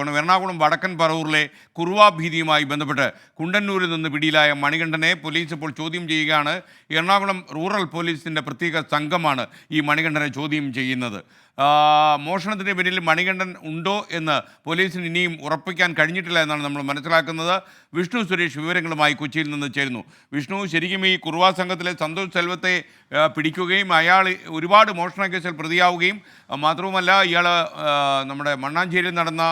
എറണാകുളം വടക്കൻ പറവൂരിലെ കുറുവ ഭീതിയുമായി ബന്ധപ്പെട്ട് കുണ്ടന്നൂരിൽ നിന്ന് പിടിയിലായ മണികണ്ഠനെ പോലീസ് ഇപ്പോൾ ചോദ്യം ചെയ്യുകയാണ്. എറണാകുളം റൂറൽ പോലീസിന്റെ പ്രത്യേക സംഘമാണ് ഈ മണികണ്ഠനെ ചോദ്യം ചെയ്യുന്നത്. മോഷണത്തിന്റെ പിന്നിൽ മണികണ്ഠൻ ഉണ്ടോ എന്ന് പോലീസിന് ഇനിയും ഉറപ്പിക്കാൻ കഴിഞ്ഞിട്ടില്ല എന്നാണ് നമ്മൾ മനസ്സിലാക്കുന്നത്. വിഷ്ണു സുരേഷ് വിവരങ്ങളുമായി കൊച്ചിയിൽ നിന്ന് ചേരുന്നു. വിഷ്ണു ശരിക്കും ഈ കുറുവാ സംഘത്തിലെ സന്തോഷ് സെൽവത്തെ പിടിക്കുകയും അയാൾ ഒരുപാട് മോഷണ കേസിൽ പ്രതിയാവുകയും മാത്രവുമല്ല ഇയാൾ നമ്മുടെ മണ്ണാഞ്ചേരിയിൽ നടന്ന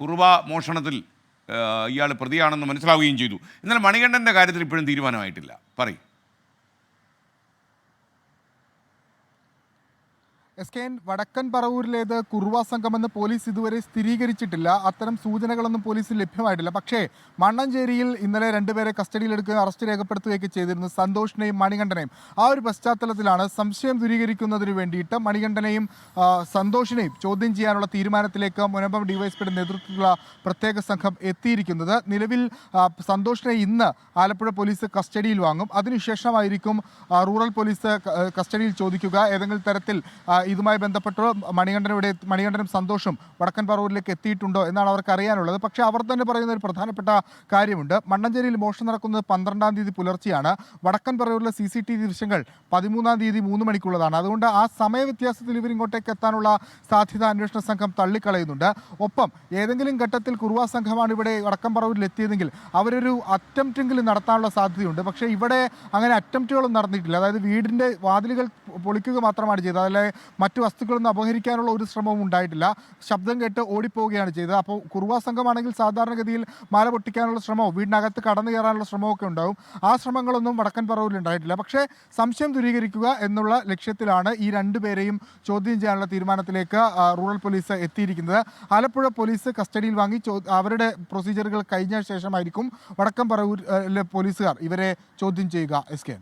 കുറുവ മോഷണത്തിൽ ഇയാൾ പ്രതിയാണെന്ന് മനസ്സിലാവുകയും ചെയ്തു. എന്നാൽ മണികണ്ഠന്റെ കാര്യത്തിൽ ഇപ്പോഴും തീരുമാനമായിട്ടില്ല. പറയും. എസ് കെ എൻ വടക്കൻ പറവൂരിലേത് കുറുവ സംഘമെന്ന് പോലീസ് ഇതുവരെ സ്ഥിരീകരിച്ചിട്ടില്ല. അത്തരം സൂചനകളൊന്നും പോലീസിന് ലഭ്യമായിട്ടില്ല. പക്ഷേ മണ്ണഞ്ചേരിയിൽ ഇന്നലെ രണ്ടുപേരെ കസ്റ്റഡിയിലെടുക്കുകയും അറസ്റ്റ് രേഖപ്പെടുത്തുകയൊക്കെ ചെയ്തിരുന്നു സന്തോഷിനെയും മണികണ്ഠനെയും. ആ ഒരു പശ്ചാത്തലത്തിലാണ് സംശയം ദൂരീകരിക്കുന്നതിന് വേണ്ടിയിട്ട് മണികണ്ഠനെയും സന്തോഷിനെയും ചോദ്യം ചെയ്യാനുള്ള തീരുമാനത്തിലേക്ക് മുനമ്പം ഡിവൈഎസ്പിയുടെ നേതൃത്വത്തിലുള്ള പ്രത്യേക സംഘം എത്തിയിരിക്കുന്നത്. നിലവിൽ സന്തോഷിനെ ഇന്ന് ആലപ്പുഴ പോലീസ് കസ്റ്റഡിയിൽ വാങ്ങും. അതിനുശേഷമായിരിക്കും റൂറൽ പോലീസ് കസ്റ്റഡിയിൽ ചോദിക്കുക. ഏതെങ്കിലും തരത്തിൽ ഇതുമായി ബന്ധപ്പെട്ടോ മണികണ്ഠൻ ഇവിടെ മണികണ്ഠനും സന്തോഷം വടക്കൻ പറവൂരിലേക്ക് എത്തിയിട്ടുണ്ടോ എന്നാണ് അവർക്ക് അറിയാനുള്ളത്. പക്ഷേ അവർ തന്നെ പറയുന്ന ഒരു പ്രധാനപ്പെട്ട കാര്യമുണ്ട്. മണ്ണഞ്ചേരിയിൽ മോഷണം നടക്കുന്നത് പന്ത്രണ്ടാം തീയതി പുലർച്ചെയാണ്. വടക്കൻ പറവൂരിലെ സി സി ടി വി ദൃശ്യങ്ങൾ പതിമൂന്നാം തീയതി മൂന്ന് മണിക്കുള്ളതാണ്. അതുകൊണ്ട് ആ സമയ വ്യത്യാസത്തിൽ ഇവർ ഇങ്ങോട്ടേക്ക് എത്താനുള്ള സാധ്യത അന്വേഷണ സംഘം തള്ളിക്കളയുന്നുണ്ട്. ഒപ്പം ഏതെങ്കിലും ഘട്ടത്തിൽ കുറുവാ സംഘമാണ് ഇവിടെ വടക്കൻ പറവൂരിൽ എത്തിയതെങ്കിൽ അവരൊരു അറ്റംപ്റ്റെങ്കിലും നടത്താനുള്ള സാധ്യതയുണ്ട്. പക്ഷേ ഇവിടെ അങ്ങനെ അറ്റംപ്റ്റുകളൊന്നും നടന്നിട്ടില്ല. അതായത് വീടിന്റെ വാതിലുകൾ പൊളിക്കുക മാത്രമാണ് ചെയ്തത്. അതിലെ മറ്റു വസ്തുക്കളൊന്നും അപഹരിക്കാനുള്ള ഒരു ശ്രമവും ഉണ്ടായിട്ടില്ല. ശബ്ദം കേട്ട് ഓടിപ്പോവുകയാണ് ചെയ്തത്. അപ്പോൾ കുറുവാ സംഘമാണെങ്കിൽ സാധാരണഗതിയിൽ മാല പൊട്ടിക്കാനുള്ള ശ്രമമോ വീടിനകത്ത് കടന്നു കയറാനുള്ള ശ്രമമോ ഒക്കെ ഉണ്ടാവും. ആ ശ്രമങ്ങളൊന്നും വടക്കൻ പറവൂരിൽ ഉണ്ടായിട്ടില്ല. പക്ഷേ സംശയം ദൂരീകരിക്കുക എന്നുള്ള ലക്ഷ്യത്തിലാണ് ഈ രണ്ടുപേരെയും ചോദ്യം ചെയ്യാനുള്ള തീരുമാനത്തിലേക്ക് റൂറൽ പോലീസ് എത്തിയിരിക്കുന്നത്. ആലപ്പുഴ പോലീസ് കസ്റ്റഡിയിൽ വാങ്ങി അവരുടെ പ്രൊസീജിയറുകൾ കഴിഞ്ഞ ശേഷമായിരിക്കും വടക്കൻ പറവൂരിലെ പോലീസുകാർ ഇവരെ ചോദ്യം ചെയ്യുക എസ് കെ